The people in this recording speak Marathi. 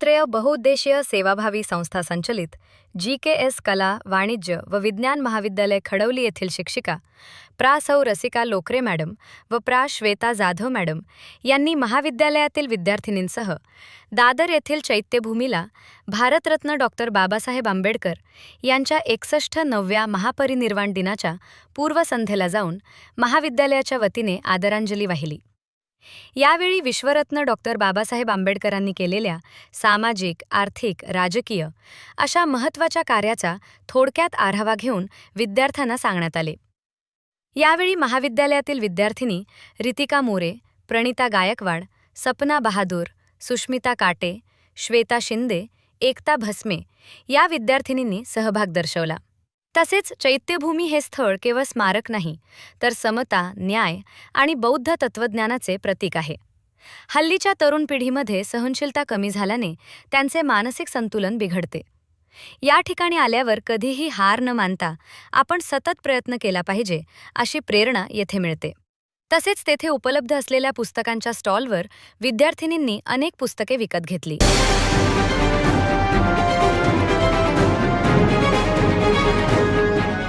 मैत्रेय बहुउद्देशीय सेवाभावी संस्था संचलित जी के एस कला वाणिज्य व विज्ञान महाविद्यालय खडवली येथील शिक्षिका प्रा. सौ. रसिका लोकरे मॅडम व प्रा. श्वेता जाधव मॅडम यांनी महाविद्यालयातील विद्यार्थिनींसह दादर येथील चैत्यभूमीला भारतरत्न डॉक्टर बाबासाहेब आंबेडकर यांच्या एकसष्ट नवव्या महापरिनिर्वाण दिनाच्या पूर्वसंध्येला जाऊन महाविद्यालयाच्या वतीने आदरांजली वाहिली. यावेळी विश्वरत्न डॉक्टर बाबासाहेब आंबेडकरांनी केलेल्या सामाजिक आर्थिक राजकीय अशा महत्त्वाच्या कार्याचा थोडक्यात आढावा घेऊन विद्यार्थ्यांना सांगण्यात आले. यावेळी महाविद्यालयातील विद्यार्थिनी रितिका मोरे प्रणिता गायकवाड सपना बहादूर सुष्मिता काटे श्वेता शिंदे एकता भस्मे या विद्यार्थिनींनी सहभाग दर्शवला. तसेच चैत्यभूमी हे स्थळ केवळ स्मारक नाही तर समता न्याय आणि बौद्ध तत्त्वज्ञानाचे प्रतीक आहे. हल्लीच्या तरुण पिढीमध्ये सहनशीलता कमी झाल्याने त्यांचे मानसिक संतुलन बिघडते. या ठिकाणी आल्यावर कधीही हार न मानता आपण सतत प्रयत्न केला पाहिजे अशी प्रेरणा येथे मिळते. तसेच तेथे उपलब्ध असलेल्या पुस्तकांच्या स्टॉलवर विद्यार्थिनींनी अनेक पुस्तके विकत घेतली.